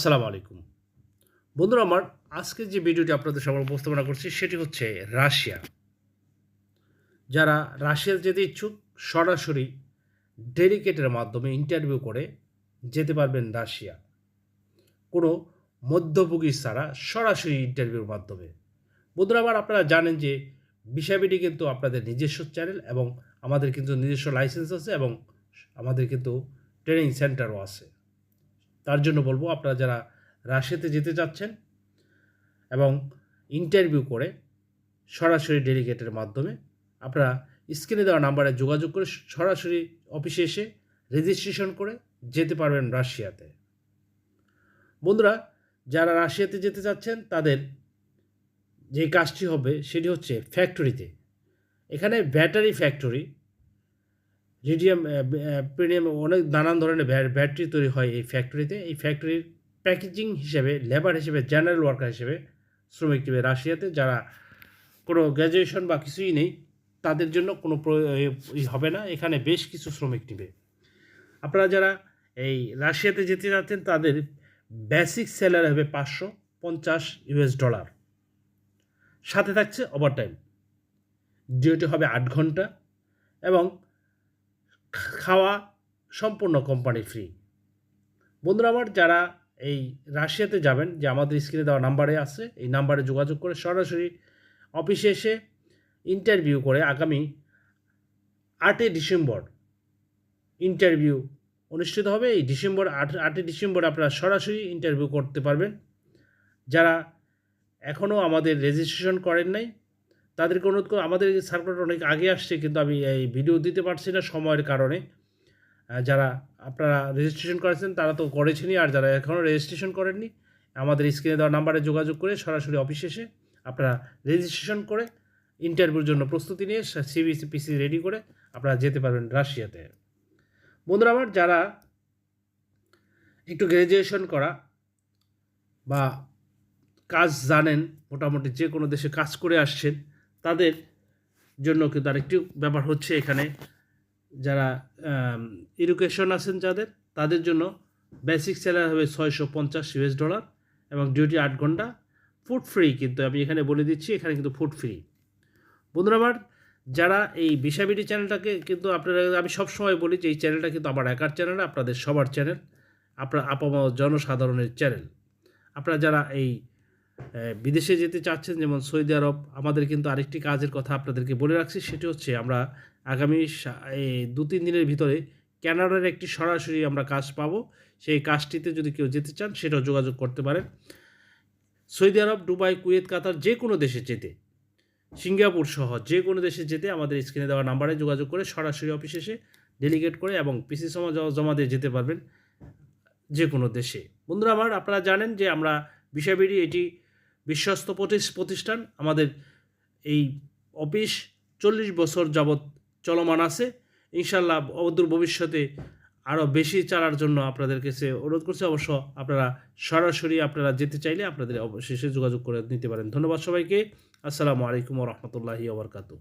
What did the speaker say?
আসসালামু আলাইকুম। বন্ধুরা, আমার আজকে যে ভিডিওটি আপনাদের সামনে উপস্থাপনা করছি, সেটি হচ্ছে রাশিয়া। যারা রাশিয়া যেতে ইচ্ছুক, সরাসরি ডেলিকেটের মাধ্যমে ইন্টারভিউ করে যেতে পারবেন রাশিয়া। কোনো মধ্যভোগী ছাড়া সরাসরি ইন্টারভিউর মাধ্যমে। বন্ধুরা, আবার আপনারা জানেন যে বিষয়বিটি কিন্তু আপনাদের নিজস্ব চ্যানেল এবং আমাদের কিন্তু নিজস্ব লাইসেন্স আছে এবং আমাদের কিন্তু ট্রেনিং সেন্টারও আছে। তার জন্য বলব আপনারা যারা রাশিয়াতে যেতে চাচ্ছেন এবং ইন্টারভিউ করে সরাসরি ডেলিগেটের মাধ্যমে আপনারা স্ক্রিনে দেওয়া নাম্বারে যোগাযোগ করে সরাসরি অফিসে এসে রেজিস্ট্রেশন করে যেতে পারবেন রাশিয়াতে। বন্ধুরা, যারা রাশিয়াতে যেতে চাচ্ছেন, তাদের যে কাজটি হবে সেটি হচ্ছে ফ্যাক্টরিতে এখানে ব্যাটারি ফ্যাক্টরি রিডিয়াম প্রিমিয়াম অনেক নানান ধরনের ব্যাট- ব্যাটারি তৈরি হয় এই ফ্যাক্টরিতে এই ফ্যাক্টরির প্যাকেজিং হিসেবে লেবার হিসেবে জেনারেল ওয়ার্কার হিসেবে, শ্রমিক নেবে রাশিয়াতে যারা কোনো গ্র্যাজুয়েশন বা কিছুই নেই, তাদের জন্য কোনো হবে না। এখানে বেশ কিছু শ্রমিক নেবে। আপনারা যারা এই রাশিয়াতে যেতে যাচ্ছেন, তাদের বেসিক স্যালারি হবে পাঁচশো পঞ্চাশ ইউএস ডলার সাথে থাকছে ওভারটাইম ডিউটি হবে আট ঘণ্টা এবং খাওয়া সম্পূর্ণ কোম্পানি ফ্রি বন্ধুরা আমার, যারা এই রাশিয়াতে যাবেন, যে আমাদের স্ক্রিনে দেওয়া নাম্বারে আছে, এই নাম্বারে যোগাযোগ করে সরাসরি অফিসে এসে ইন্টারভিউ করে আগামী আটই ডিসেম্বর ইন্টারভিউ অনুষ্ঠিত হবে। এই ডিসেম্বর আট আটই ডিসেম্বর আপনারা সরাসরি ইন্টারভিউ করতে পারবেন। যারা এখনও আমাদের রেজিস্ট্রেশন করেন নাই তাদেরকে অনুরোধ করে আমাদের সার্কুলার অনেক আগে আসছে, কিন্তু আমি এই ভিডিও দিতে পারছি না সময়ের কারণে। যারা আপনারা রেজিস্ট্রেশন করেছেন, তারা তো করেছেনই, আর যারা এখনও রেজিস্ট্রেশন করেননি, আমাদের স্ক্রিনে দেওয়া নাম্বারে যোগাযোগ করে সরাসরি অফিসে এসে আপনারা রেজিস্ট্রেশন করে ইন্টারভিউর জন্য প্রস্তুতি নিয়ে সিবি পিসি রেডি করে আপনারা যেতে পারবেন রাশিয়াতে। বন্ধুরা আমার, যারা একটু গ্র্যাজুয়েশন করা বা কাজ জানেন, মোটামুটি যে কোনো দেশে কাজ করে আসছেন তাদের জন্য কিন্তু আরেকটি ব্যাপার হচ্ছে এখানে যারা এডুকেশন আছেন যাদের, তাদের জন্য বেসিক স্যালারি হবে ছয়শো পঞ্চাশ ইউএস ডলার এবং ডিউটি আট ঘণ্টা ফুড ফ্রি কিন্তু আমি এখানে বলে দিচ্ছি, এখানে কিন্তু ফুড ফ্রি বন্ধুরা আমার, যারা এই বিশাবিডি চ্যানেলটাকে কিন্তু আপনারা, আমি সবসময় বলি যে এই চ্যানেলটা কিন্তু আমার একার চ্যানেল আপনাদের সবার চ্যানেল আপনার আপামা জনসাধারণের চ্যানেল আপনারা যারা এই বিদেশে যেতে চাচ্ছেন, যেমন সৌদি আরব, আমাদের কিন্তু আরেকটি কাজের কথা আপনাদেরকে বলে রাখছি, সেটি হচ্ছে আমরা আগামী দু তিন দিনের ভিতরে ক্যানাডার একটি সরাসরি আমরা কাজ পাবো। সেই কাজটিতে যদি কেউ যেতে চান, সেটাও যোগাযোগ করতে পারেন। Saudi Arab, Dubai, Kuwait, Qatar যে কোনো দেশে যেতে, সিঙ্গাপুর সহ যে কোনো দেশে যেতে আমাদের স্ক্রিনে দেওয়া নাম্বারে যোগাযোগ করে সরাসরি অফিসে এসে ডেলিগেট করে এবং পিসি সময় জমা দিয়ে যেতে পারবেন যে কোনো দেশে। বন্ধুরা আমার, আপনারা জানেন যে আমরা বিষয়বেড়ি এটি বিশ্বস্ত প্রতিষ্ঠান। আমাদের এই অফিস চল্লিশ বছর যাবৎ চলমান আছে। ইনশাল্লাহ অদূর ভবিষ্যতে আরও বেশি চালার জন্য আপনাদের কাছে অনুরোধ করছি। অবশ্য আপনারা সরাসরি আপনারা যেতে চাইলে আপনাদের অবশেষে যোগাযোগ করে নিতে পারেন। ধন্যবাদ সবাইকে। আসসালামু আলাইকুম রহমতুল্লাহি ওবরকাতু